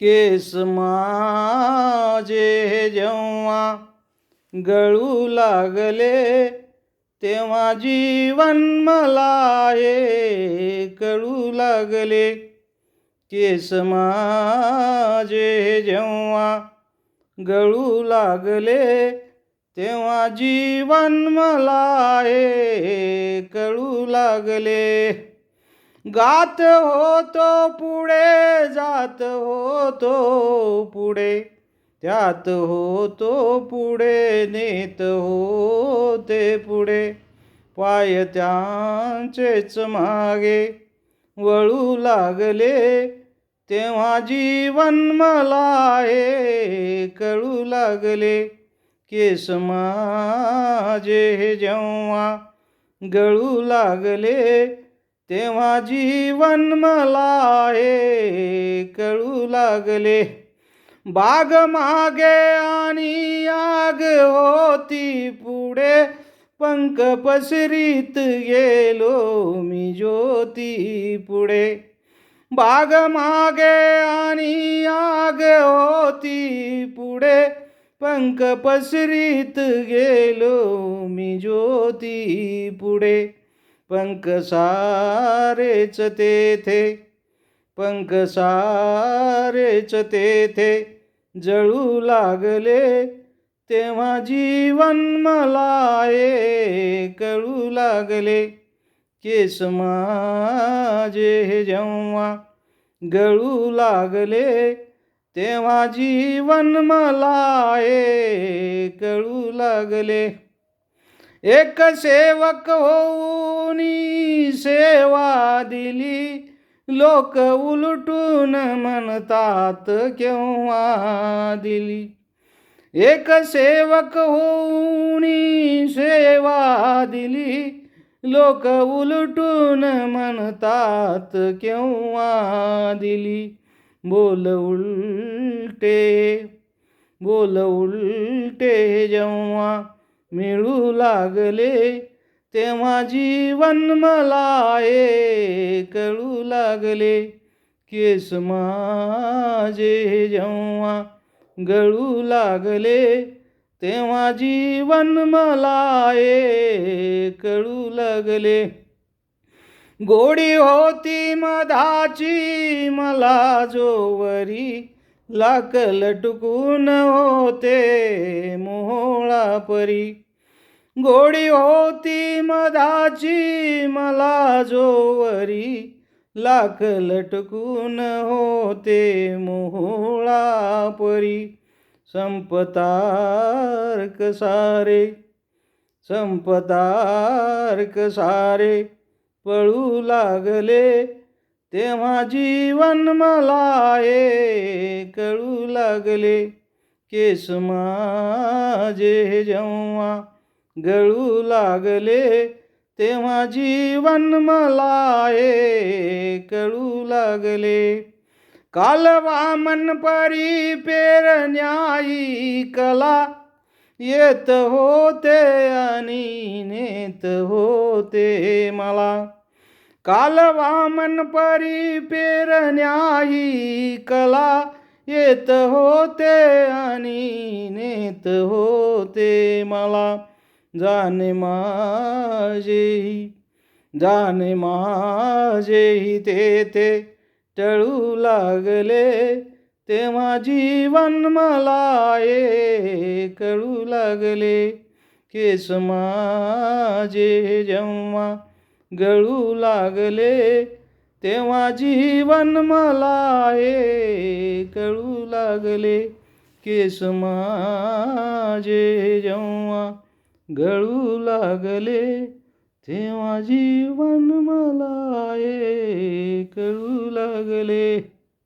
केस माझे जेव्हा गळू लागले तेव्हा जीवन मला हे कळू लागले. केस माझे जेव्हा गळू लागले तेव्हा जीवन मला हे कळू लागले. गात होतो पुढे जात होतो पुढे त्यात होतो पुढे नेत होते पुढे. पाय त्यांचेच मागे वळू लागले. तेव्हा जीवन मला हे कळू लागले. केस माझे जेव्हा गळू लागले तेव्हा जीवन मला हे कळू लागले. बाग मागे आणि आग होती पुढे पंख पसरीत गेलो मी ज्योती पुढे. बाग मागे आणि आग होती पुढे पंख पसरीत गेलो मी ज्योती पुढे. पंख सारेच तेथे पंख सारेच तेथे जळू लागले. तेव्हा जीवन मला ये कळू लागले. केस माझे जेव्हा गळू लागले तेव्हा जीवन मला ए कळू लागले. एक सेवक होऊन सेवा दिली. लोक उलटून म्हणतात केव्हा दिली? एक सेवक होऊन सेवा दिली. लोक उलटून म्हणतात केव्हा दिली? बोल उलटे बोल उलटे जेव्हा मिळू लागले तेव्हा जीवन मला ये कळू लागले. केस माझे जेव्हा गळू लागले तेव्हा जीवन मला ये कळू लागले. गोडी होती मधाची मला जोवरी लाकल टुकून होते मोहळा परी गोडी होती मधाची मला जोवरी लाकल टुकून होते मोहळा परी संपतार्क सारे संपतार्क सारे पळू लागले तेव्हा जीवन मला ये कळू लागले. केस माझे जेव्हा गळू लागले तेव्हा जीवन मला ये कळू लागले. कालवा मन परी पेरण्याई कला येत होते आणि नेत होते मला. काल वामन परी पेरण्याई कला येत होते आणि नेत होते मला. जाणे माझेही जाणे माझेही ते टळू लागले. तेव्हा जीवन मला ये कळू लागले. केस माझे जेव्हा गळू लागले तेव्हा जीवन मला ये कळू लागले. केस माझे जेव्हा गळू लागले तेव्हा जीवन मला ये कळू लागले.